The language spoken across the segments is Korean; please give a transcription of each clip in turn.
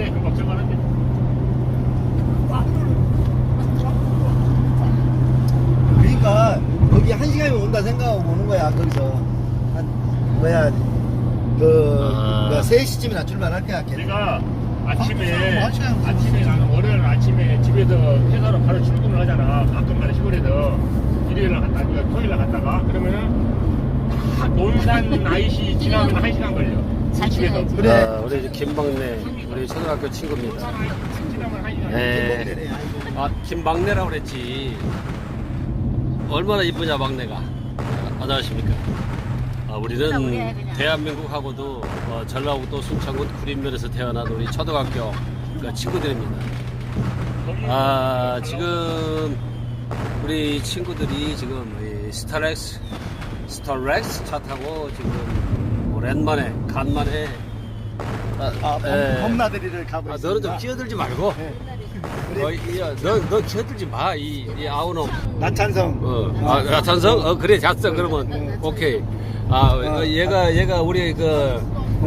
들어가는데 금방 들어가는데 그러니까 거기 한 시간이면 온다 생각하고 오는 거야 거기서. 한 뭐야 그 아. 뭐야 3시쯤이나 출발할 거야 걔. 내가 아침에 아. 아침에 나는 월요일 아침에 집에서 회사로 바로 출근을 하잖아. 가끔가다 시골에서. 일요일날 갔다 그러니까 토요일날 갔다가. 그러면은 다 논산 IC 지나면 한 시간 걸려 집에서 그래. 아, 우리 이제 김박래 우리 초등학교 친구입니다. 네. 아 김박래라고 그랬지. 얼마나 이쁘냐 막내가. 안녕하십니까. 아, 우리는 대한민국하고도 어, 전라북도 순창군 구림면에서 태어난 우리 초등학교 그 친구들입니다. 아 지금 우리 친구들이 지금 이 스타렉스 스타렉스 차 타고 지금 오랜만에 간만에 아, 아 예. 범, 나들이를 가고 아, 있습니다 너는 좀 끼어들지 말고. 어, 이, 야, 너, 너 끼어들지 마 이 이 아우놈 나찬성 어, 아, 아, 찬성? 어, 그래, 잤어. 그러면, 오케이. 아, 어, 얘가, 얘가 우리 그,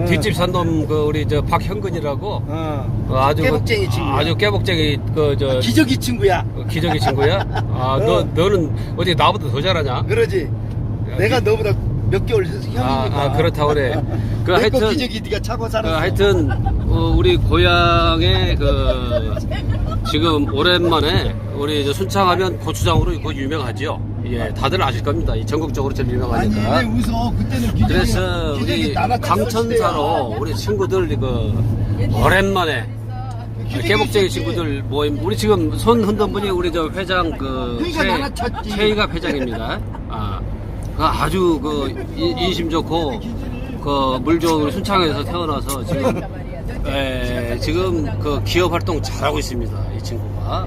뒷집 산놈, 그, 우리 저 박형근이라고, 어. 어, 아주. 깨복쟁이 그, 친구야. 아주 깨복쟁이, 그, 저, 기저귀 친구야 어, 기저귀 친구야? 아, 너, 어. 너는 어디 나보다 더 잘하냐? 그러지 내가 너보다 몇 개월 형이니까 아, 아, 그렇다고 그래. 그 하여튼- 기저귀 네가 차고 그, 살았어 하여튼, 어, 우리 고향에 그, 지금 오랜만에 우리 저 순창하면 고추장으로 그 유명하죠. 예, 다들 아실 겁니다. 이 전국적으로 제일 아니 유명하니까. 왜 웃어 그때는 기저귀 그래서 우리 강천사로 우리 친구들 그 오랜만에 있었지. 친구들 모임 우리 지금 손 흔든 분이 우리 저 회장 그 쳤지. 최희가 회장입니다. 아, 그 아주 그 인- 인심 좋고 그 물 좋은 순창에서 태어나서 지금 에, 지금 그 기업 활동 잘하고 있습니다. 이 친구가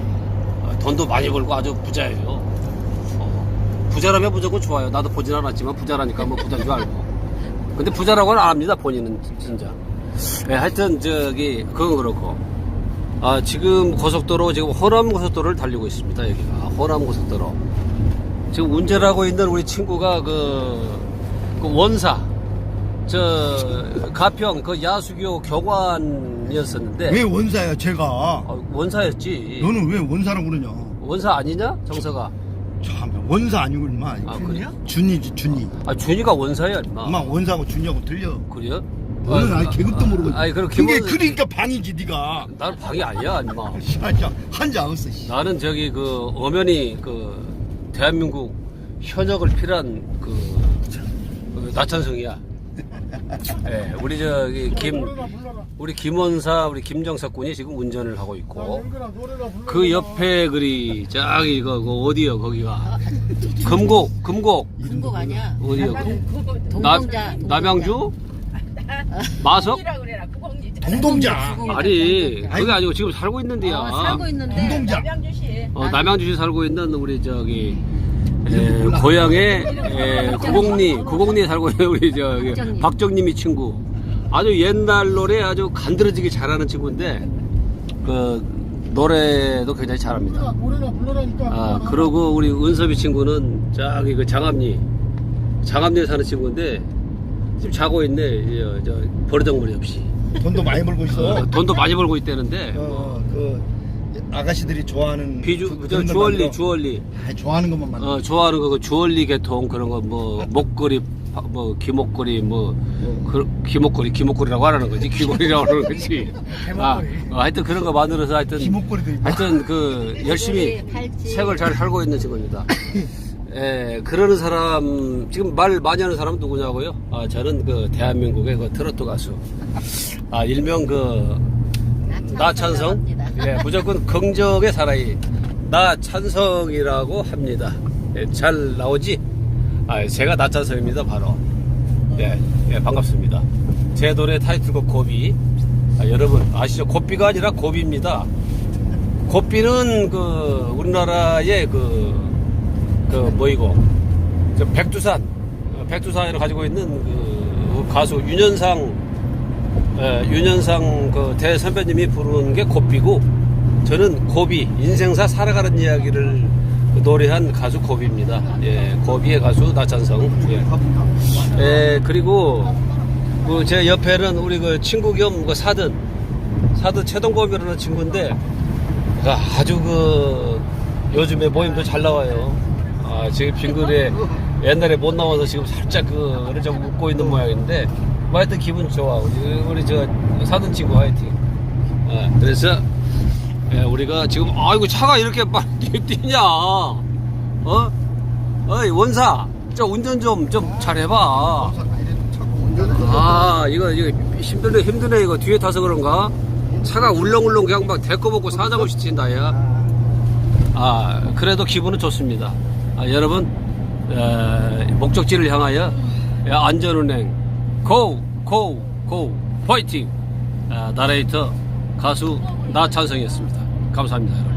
어, 돈도 많이 벌고 아주 부자예요. 어, 부자라면 무조건 좋아요. 나도 보진 않았지만 부자라니까 뭐 부자인 줄 알고. 근데 부자라고는 안 합니다. 본인은 진짜. 예, 하여튼 저기 그건 그렇고. 아, 지금 고속도로 지금 호남 고속도로를 달리고 있습니다. 여기가 호남 고속도로. 지금 운전하고 있는 우리 친구가 그, 그 원사 저 가평 그 야수교 교관이었었는데 왜 원사야 제가 어, 원사였지. 너는 왜 원사라고 그러냐 원사 아니냐 정서가? 참 원사 아니고 인마 아, 그래? 준이지 준이 아 준이가 원사야 임마. 엄마 원사하고 준이하고 들려 그래요? 너는 아, 아니 개그도 모르고 아니 그럼 그게 김원 그러니까 방이지 네가 나는 방이 아니야 임마. 진짜 한자 없어 씨. 나는 저기 그 엄연히 그 대한민국 현역을 필요한 그, 그 나천성이야. 예, 우리 저기 김 우리 김원사 우리 김정석 군이 지금 운전을 하고 있고 그 옆에 그리 저기 그, 그 어디요 거기가 금곡 금곡 중국 아니야? 어디요? 나, 동동자. 남양주 마석 동동자. 아니 그게 아니고 지금 살고 있는 데야. 어, 살고 있는데. 동동자. 어, 남양주시 살고 있는 우리 저기 에, 고향에 에, 구곡리 구곡리에 살고 있는 우리 저기 박정님. 박정님이 친구. 아주 옛날 노래 아주 간드러지게 잘하는 친구인데 그 노래도 굉장히 잘합니다. 아 그리고 우리 은섭이 친구는 저기 그 장암리 장암리에 사는 친구인데 지금 자고 있네. 이, 저 버르장머리 없이 돈도 많이 벌고 있어 어, 돈도 많이 벌고 있다는데 어, 그 아가씨들이 좋아하는 비주 그- 저 그런 걸 주얼리 만들어. 주얼리 아, 좋아하는 것만 만들어 어, 좋아하는 거, 그 주얼리 계통 그런 거, 뭐, 목걸이, 파- 뭐, 귀목걸이, 뭐, 그, 귀목걸이, 귀목걸이라고 하라는 거지. 귀걸이라고 하는 거지. 아, 어, 하여튼 그런 거 만들어서 하여튼, 기목걸이도 있고 하여튼 그, 열심히 팔찌. 색을 잘 살고 있는 친구입니다. 예, 그러는 사람, 지금 말 많이 하는 사람은 누구냐고요? 아, 저는 그, 대한민국의 그 트로트 가수. 아, 일명 그, 나찬성? 예, 무조건 긍정의 사나이. 나찬성이라고 합니다. 예, 잘 나오지? 아, 제가 나찬성입니다, 바로. 예, 예, 반갑습니다. 제 노래 타이틀곡 고비. 아, 여러분, 아시죠? 고비가 아니라 고비입니다. 고비는 그, 우리나라의 그, 그, 뭐이고, 저 백두산, 어, 백두산을 가지고 있는 그 가수 윤현상 예, 윤현상 그 대선배님이 부르는 게 고비고 저는 고비 인생사 살아가는 이야기를 노래한 가수 고비입니다. 예, 고비의 가수 나찬성. 예. 예, 그리고 그 제 옆에는 우리 그 친구 겸 그 사돈 사드 최동범이라는 친구인데 그 아주 그 요즘에 모임도 잘 나와요. 아, 지금 빙글에 옛날에 못 나와서 지금 살짝 그 어느 좀 웃고 있는 모양인데 뭐 하여튼 기분 좋아. 우리, 우리 저 사돈 친구 화이팅. 아, 그래서 예, 우리가 지금 아이고 차가 이렇게 빨리 뛰냐? 어? 어이 원사, 저 운전 좀 좀 잘해봐. 아 이거 이거 힘드네 힘드네 이거 뒤에 타서 그런가? 차가 울렁울렁 그냥 막 대꺼 먹고 사정없이 튄다 야. 아 그래도 기분은 좋습니다. 아, 여러분 에, 목적지를 향하여 에, 안전운행 고 고고 파이팅 아, 나레이터 가수 나 찬성이었습니다. 감사합니다 여러분.